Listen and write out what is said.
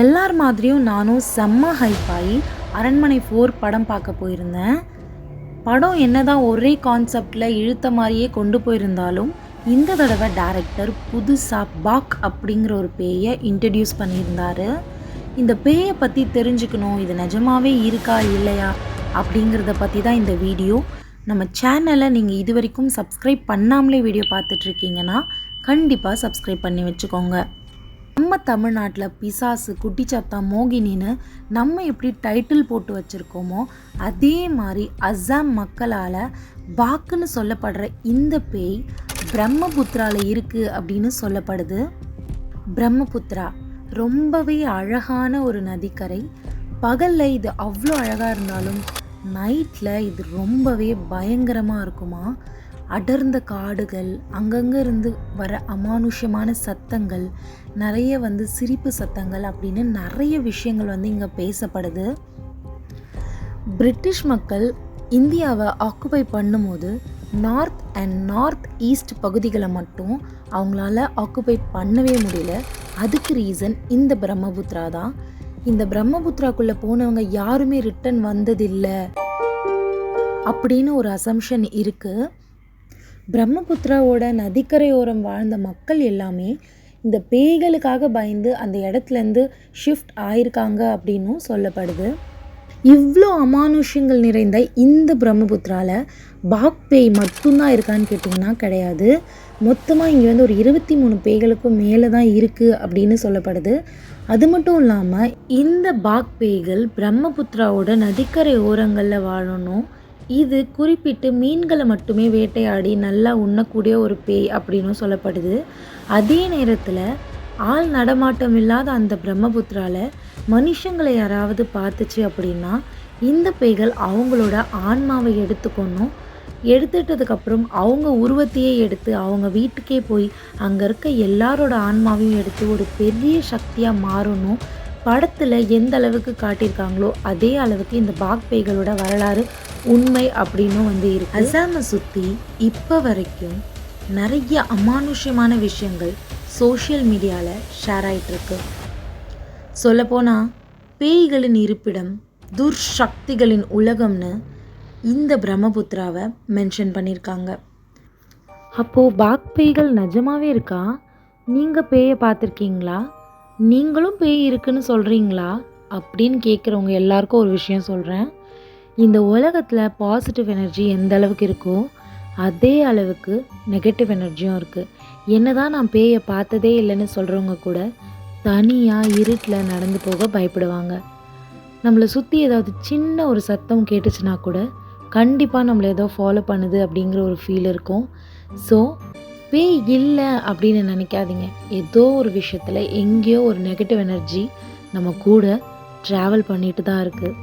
எல்லார் மாதிரியும் நானும் செம்ம ஹைப் ஆகி அரண்மனை ஃபோர் படம் பார்க்க போயிருந்தேன். படம் என்னதான் ஒரே கான்செப்டில் இழுத்த மாதிரியே கொண்டு போயிருந்தாலும் இந்த தடவை டேரக்டர் புதுசாக பாக் அப்படிங்கிற ஒரு பேயை இன்ட்ரடியூஸ் பண்ணியிருந்தாரு. இந்த பேயை பற்றி தெரிஞ்சுக்கணும் இது நிஜமாவே இருக்கா இல்லையா அப்படிங்கிறத பற்றி தான் இந்த வீடியோ நம்ம சேனலை நீங்கள் இது வரைக்கும் சப்ஸ்கிரைப் பண்ணாமலே வீடியோ பார்த்துட்ருக்கீங்கன்னா கண்டிப்பாக சப்ஸ்கிரைப் பண்ணி வச்சுக்கோங்க. நம்ம தமிழ்நாட்டில் பிசாசு குட்டிச்சாத்தா மோகினின்னு நம்ம எப்படி டைட்டில் போட்டு வச்சுருக்கோமோ அதே மாதிரி அஸ்ஸாம் மக்களால் பாக்குன்னு சொல்லப்படுற இந்த பேய் பிரம்மபுத்திரால இருக்குது அப்படின்னு சொல்லப்படுது. பிரம்மபுத்திரா ரொம்பவே அழகான ஒரு நதிக்கரை. பகலில் இது அவ்வளோ அழகாக இருந்தாலும் நைட்டில் இது ரொம்பவே பயங்கரமாக இருக்குமா? அடர்ந்த காடுகள் அங்கங்கே இருந்து வர அமானுஷ்யமான சத்தங்கள் நிறைய வந்து சிரிப்பு சத்தங்கள் அப்படின்னு நிறைய விஷயங்கள் வந்து இங்கே பேசப்படுது. பிரிட்டிஷ் மக்கள் இந்தியாவை ஆக்குபை பண்ணும்போது நார்த் அண்ட் நார்த் ஈஸ்ட் பகுதிகளை மட்டும் அவங்களால ஆக்குபை பண்ணவே முடியல. அதுக்கு ரீசன் இந்த பிரம்மபுத்திரா தான். இந்த பிரம்மபுத்திராக்குள்ளே போனவங்க யாருமே ரிட்டன் வந்ததில்லை. அப்படின்னு ஒரு அசம்ஷன் இருக்குது பிரம்மபுத்திராவோட நதிக்கரையோரம் வாழ்ந்த மக்கள் எல்லாமே இந்த பேய்களுக்காக பயந்து அந்த இடத்துலேருந்து ஷிஃப்ட் ஆயிருக்காங்க அப்படின்னும் சொல்லப்படுது. இவ்வளோ அமானுஷ்யங்கள் நிறைந்த இந்த பிரம்மபுத்திராவில் பாக் பேய் மட்டும்தான் இருக்கான்னு கேட்டிங்கன்னா கிடையாது. மொத்தமாக இங்கே வந்து ஒரு இருபத்தி மூணு பேய்களுக்கும் மேலே தான் இருக்குது அப்படின்னு சொல்லப்படுது. அது மட்டும் இல்லாமல் இந்த பாக் பேய்கள் பிரம்மபுத்திராவோட நதிக்கரை ஓரங்களில் வாழணும். இது குறிப்பிட்டு மீன்களை மட்டுமே வேட்டையாடி நல்லா உண்ணக்கூடிய ஒரு பேய் அப்படின்னு சொல்லப்படுது. அதே நேரத்தில் ஆள் நடமாட்டம் இல்லாத அந்த பிரம்மபுத்திரால மனுஷங்களை யாராவது பார்த்துச்சு அப்படின்னா இந்த பேய்கள் அவங்களோட ஆன்மாவை எடுத்துக்கணும் எடுத்துட்டதுக்கப்புறம் அவங்க உருவத்தையே எடுத்து அவங்க வீட்டுக்கே போய் அங்கே இருக்க எல்லாரோட ஆன்மாவையும் எடுத்து ஒரு பெரிய சக்தியாக மாறணும். படத்தில் எந்த அளவுக்கு காட்டியிருக்காங்களோ அதே அளவுக்கு இந்த பாக்பேய்களோட வரலாறு உண்மை அப்படின்னும் வந்து இருக்கு. அசாமை சுற்றி இப்போ வரைக்கும் நிறைய அமானுஷ்யமான விஷயங்கள் சோஷியல் மீடியாவில் ஷேர் ஆகிட்டுருக்கு சொல்லப்போனால் பேய்களின் இருப்பிடம் துர்சக்திகளின் உலகம்னு இந்த பிரம்மபுத்திராவை மென்ஷன் பண்ணியிருக்காங்க. அப்போது பாக் பேய்கள் நிஜமாவே இருக்கா? நீங்கள் பேயை பார்த்துருக்கீங்களா? நீங்களும் பேய் இருக்குன்னு சொல்கிறீங்களா அப்படின்னு கேட்குறவங்க எல்லாருக்கும் ஒரு விஷயம் சொல்கிறேன் இந்த உலகத்தில் பாசிட்டிவ் எனர்ஜி எந்த அளவுக்கு இருக்கோ அதே அளவுக்கு நெகட்டிவ் எனர்ஜியும் இருக்குது என்ன தான் நான் பேயை பார்த்ததே இல்லைன்னு சொல்கிறவங்க கூட தனியாக இருட்டில் நடந்து போக பயப்படுவாங்க. நம்மளை சுற்றி ஏதாவது சின்ன ஒரு சத்தம் கேட்டுச்சுன்னா கூட கண்டிப்பாக நம்மளை ஏதோ ஃபாலோ பண்ணுது அப்படிங்கிற ஒரு ஃபீல் இருக்கும். ஸோ பேய் இல்லை அப்படின்னு நினைக்காதீங்க. ஏதோ ஒரு விஷயத்தில் எங்கேயோ ஒரு நெகட்டிவ் எனர்ஜி நம்ம கூட ட்ராவல் பண்ணிட்டு தான் இருக்குது